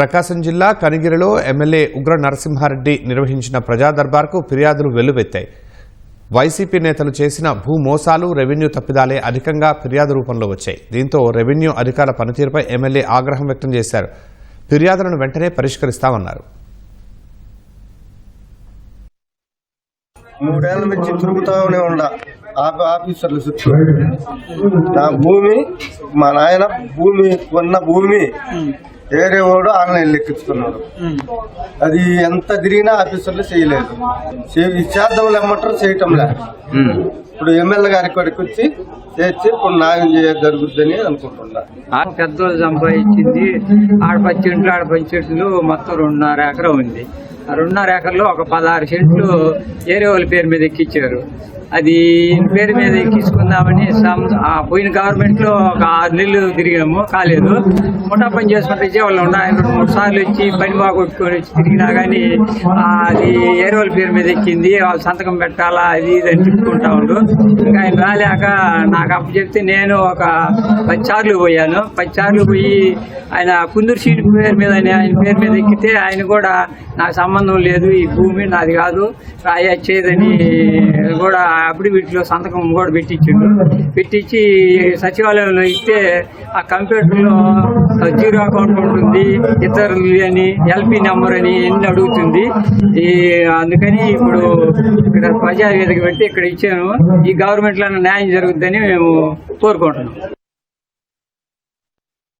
ప్రకాశం జిల్లా కనిగిరిలో ఎమ్మెల్యే ఉగ్ర నరసింహారెడ్డి నిర్వహించిన ప్రజా దర్బార్కు ఫిర్యాదులు వెల్లువెత్తాయి. వైసీపీ నేతలు చేసిన భూ మోసాలు రెవెన్యూ తప్పిదాలే అధికంగా ఫిర్యాదు రూపంలో వచ్చాయి. దీంతో రెవెన్యూ అధికారుల పనితీరుపై ఎమ్మెల్యే ఆగ్రహం వ్యక్తం చేశారు. ఫిర్యాదులను వెంటనే పరిష్కరిస్తామన్నారు. మూడేళ్ళ నుంచి తిరుగుతూనే ఉండ. ఆఫీసర్లు నా భూమి మా నాయన భూమి కొన్న భూమి వేరే వాడు ఆన్లైన్ లెక్కించుకున్నాడు అది ఎంత తిరిగినా ఆఫీసర్లు చేయలేదు. చే- చేద్దాం లేమంటారు చేయటంలే. ఇప్పుడు ఎమ్మెల్యే గారి కాడికి వచ్చి చేర్చి ఇప్పుడు న్యాయం చేయ జరుగుద్దని అనుకుంటున్నా. ఆ పెద్దోళ్ళు సంపాదించింది ఆడ పది చెట్లు ఆడ పది చెట్లు మొత్తం రెండున్నర ఎకరం ఉంది. ఆ రెండున్నర ఎకరంలో ఒక పదహారు సెంట్లు ఏరే వాళ్ళ పేరు మీద ఎక్కించారు అది పేరు మీద ఎక్కించుకుందామని పోయిన గవర్నమెంట్లో ఒక ఆరు నెలలు తిరిగాము కాలేదు. ముఠా పని చేసుకుంటే విజయవాడలో ఉండ ఆయన రెండు మూడు సార్లు వచ్చి పని బాగా కొట్టుకొని వచ్చి తిరిగినా కానీ అది ఏరే పేరు మీద ఎక్కింది వాళ్ళు సంతకం పెట్టాలా అది ఇది అని చెప్పుకుంటా ఉండు. ఇంకా ఆయన రాలేక నాకు అప్పు చెప్తే నేను ఒక పది సార్లు పోయాను. పది సార్లు పోయి ఆయన కుందూరు సీటు పేరు మీద ఆయన పేరు మీద ఎక్కితే ఆయన కూడా నాకు సంబంధం లేదు ఈ భూమి నాది కాదు రాయచ్చేదని కూడా అప్పుడు వీటిలో సంతకం కూడా పెట్టించిండు. పెట్టించి సచివాలయంలో ఇస్తే ఆ కంప్యూటర్లో జీరో అకౌంట్ ఉంటుంది ఇతరులు అని ఎల్పి నెంబర్ అని ఎన్ని అడుగుతుంది. ఈ అందుకని ఇప్పుడు ఇక్కడ ప్రజావేదిక పెట్టి ఇక్కడ ఇచ్చాను. ఈ గవర్నమెంట్లో న్యాయం జరుగుతుందని మేము కోరుకుంటున్నాం.